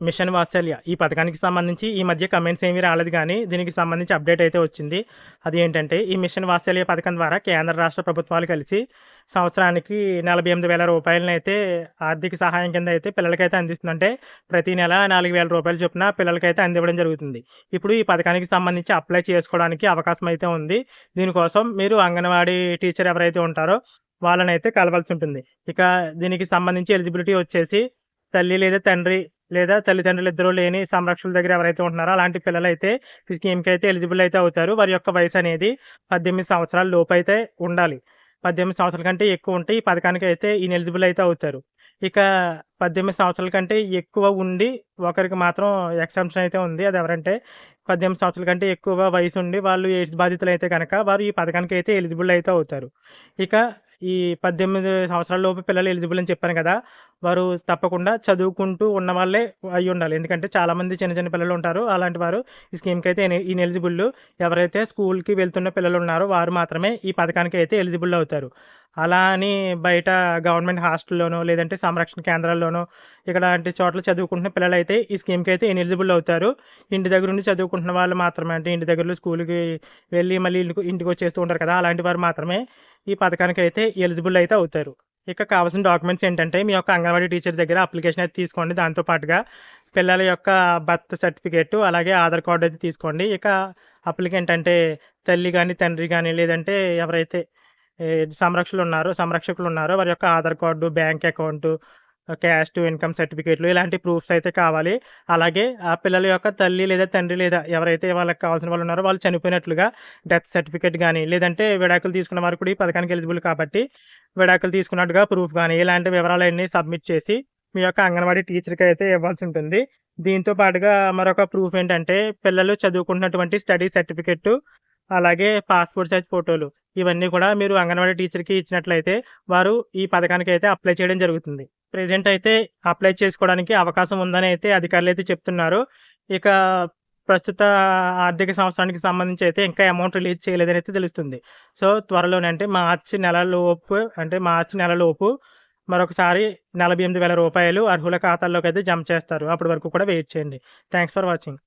Machine వాత్సల్య. ఈ పథకానికి సంబంధించి ఈ మధ్య కమెంట్స్ ఏమీ రాలేదు కానీ దీనికి సంబంధించి అప్డేట్ అయితే వచ్చింది. అది ఏంటంటే ఈ మిషన్ వాత్సల్య పథకం ద్వారా కేంద్ర రాష్ట్ర ప్రభుత్వాలు కలిసి సంవత్సరానికి నలభై ఎనిమిది వేల రూపాయలను అయితే ఆర్థిక సహాయం కింద అయితే పిల్లలకైతే అందిస్తుందంటే ప్రతి నెల నాలుగు వేల రూపాయలు చొప్పున పిల్లలకైతే అందివ్వడం జరుగుతుంది. ఇప్పుడు ఈ పథకానికి సంబంధించి అప్లై చేసుకోవడానికి అవకాశం అయితే ఉంది. దీనికోసం మీరు అంగన్వాడీ టీచర్ ఎవరైతే ఉంటారో వాళ్ళనైతే కలవాల్సి ఉంటుంది. ఇక దీనికి సంబంధించి ఎలిజిబిలిటీ వచ్చేసి తల్లి లేదా తండ్రి లేదా తల్లిదండ్రులు ఇద్దరు లేని సంరక్షకుల దగ్గర ఎవరైతే ఉంటున్నారో అలాంటి పిల్లలు అయితే ఈ స్కీమ్కి అయితే ఎలిజిబుల్ అయితే అవుతారు. వారి యొక్క వయసు అనేది పద్దెనిమిది సంవత్సరాల లోపు అయితే ఉండాలి. పద్దెనిమిది సంవత్సరాల కంటే ఎక్కువ ఉంటే ఈ పథకానికి అయితే ఇన్ఎలిజిబుల్ ఎలిజిబుల్ అయితే అవుతారు. ఇక పద్దెనిమిది సంవత్సరాల కంటే ఎక్కువ ఉండి ఒకరికి మాత్రం ఎక్సెంప్షన్ అయితే ఉంది. అది ఎవరంటే పద్దెనిమిది సంవత్సరాల కంటే ఎక్కువ వయసు ఉండి వాళ్ళు ఎయిడ్స్ బాధితులు అయితే కనుక వారు ఈ పథకానికి అయితే ఎలిజిబుల్ అయితే అవుతారు. ఇక ఈ పద్దెనిమిది సంవత్సరాల లోపు పిల్లలు ఎలిజిబుల్ అని చెప్పాను కదా వారు తప్పకుండా చదువుకుంటూ ఉన్న వాళ్ళే అయి ఉండాలి. ఎందుకంటే చాలామంది చిన్న చిన్న పిల్లలు ఉంటారు. అలాంటి వారు ఈ స్కీమ్కి అయితే ఈ ఎలిజిబుల్ ఎవరైతే స్కూల్కి వెళ్తున్న పిల్లలు ఉన్నారో వారు మాత్రమే ఈ పథకానికి అయితే ఎలిజిబుల్ అవుతారు. అలా అని బయట గవర్నమెంట్ హాస్టల్లోనో లేదంటే సంరక్షణ కేంద్రాల్లోనో ఇలాంటి చోట్ల చదువుకుంటున్న పిల్లలు అయితే ఈ స్కీమ్కి అయితే ఎలిజిబుల్ అవుతారు. ఇంటి దగ్గర ఉండి చదువుకుంటున్న వాళ్ళు మాత్రమే అంటే ఇంటి దగ్గరలో స్కూల్కి వెళ్ళి మళ్ళీ ఇంటికి ఇంటికి వచ్చేస్తూ ఉంటారు కదా. అలాంటి వారు మాత్రమే ఈ పథకానికి అయితే ఎలిజిబుల్ అయితే అవుతారు. ఇక కావాల్సిన డాక్యుమెంట్స్ ఏంటంటే మీ యొక్క అంగన్వాడీ టీచర్ దగ్గర అప్లికేషన్ అయితే తీసుకోండి. దాంతో పాటుగా పిల్లల యొక్క బర్త్ సర్టిఫికేట్ అలాగే ఆధార్ కార్డు అయితే తీసుకోండి. ఇక అప్లికెంట్ అంటే తల్లి కానీ తండ్రి కానీ లేదంటే ఎవరైతే సంరక్షకులు ఉన్నారో సంరక్షకులు ఉన్నారో వారి యొక్క Aadhaar card bank account caste income సర్టిఫికేట్లు ఇలాంటి ప్రూఫ్స్ అయితే కావాలి. అలాగే ఆ పిల్లల యొక్క తల్లి లేదా తండ్రి లేదా ఎవరైతే వాళ్ళకి కావాల్సిన వాళ్ళు ఉన్నారో వాళ్ళు చనిపోయినట్లుగా డెత్ సర్టిఫికేట్ కానీ లేదంటే విడాకులు తీసుకున్న వారు కూడా ఈ పథకానికి ఎలిజిబుల్ కాబట్టి విడాకులు తీసుకున్నట్టుగా ప్రూఫ్ కానీ ఇలాంటి వివరాలన్నీ సబ్మిట్ చేసి మీ యొక్క అంగన్వాడీ టీచర్కి అయితే ఇవ్వాల్సి ఉంటుంది. దీంతో పాటుగా మరొక ప్రూఫ్ ఏంటంటే పిల్లలు చదువుకుంటున్నటువంటి స్టడీ సర్టిఫికెట్ అలాగే పాస్పోర్ట్ సైజ్ ఫోటోలు ఇవన్నీ కూడా మీరు అంగన్వాడీ టీచర్కి ఇచ్చినట్లయితే వారు ఈ పథకానికి అయితే అప్లై చేయడం జరుగుతుంది. ప్రెజెంట్ అయితే అప్లై చేసుకోవడానికి అవకాశం ఉందని అయితే అధికారులు అయితే చెప్తున్నారు. ఇక ప్రస్తుత ఆర్థిక సంవత్సరానికి సంబంధించి అయితే ఇంకా అమౌంట్ రిలీజ్ చేయలేదని అయితే తెలుస్తుంది. సో త్వరలోనే అంటే మార్చి నెలలోపు అంటే మార్చి నెలలోపు మరొకసారి నలభై ఎనిమిది వేల రూపాయలు అర్హుల ఖాతాల్లోకి అయితే జమ చేస్తారు. అప్పటి వరకు కూడా వెయిట్ చేయండి. Thanks for watching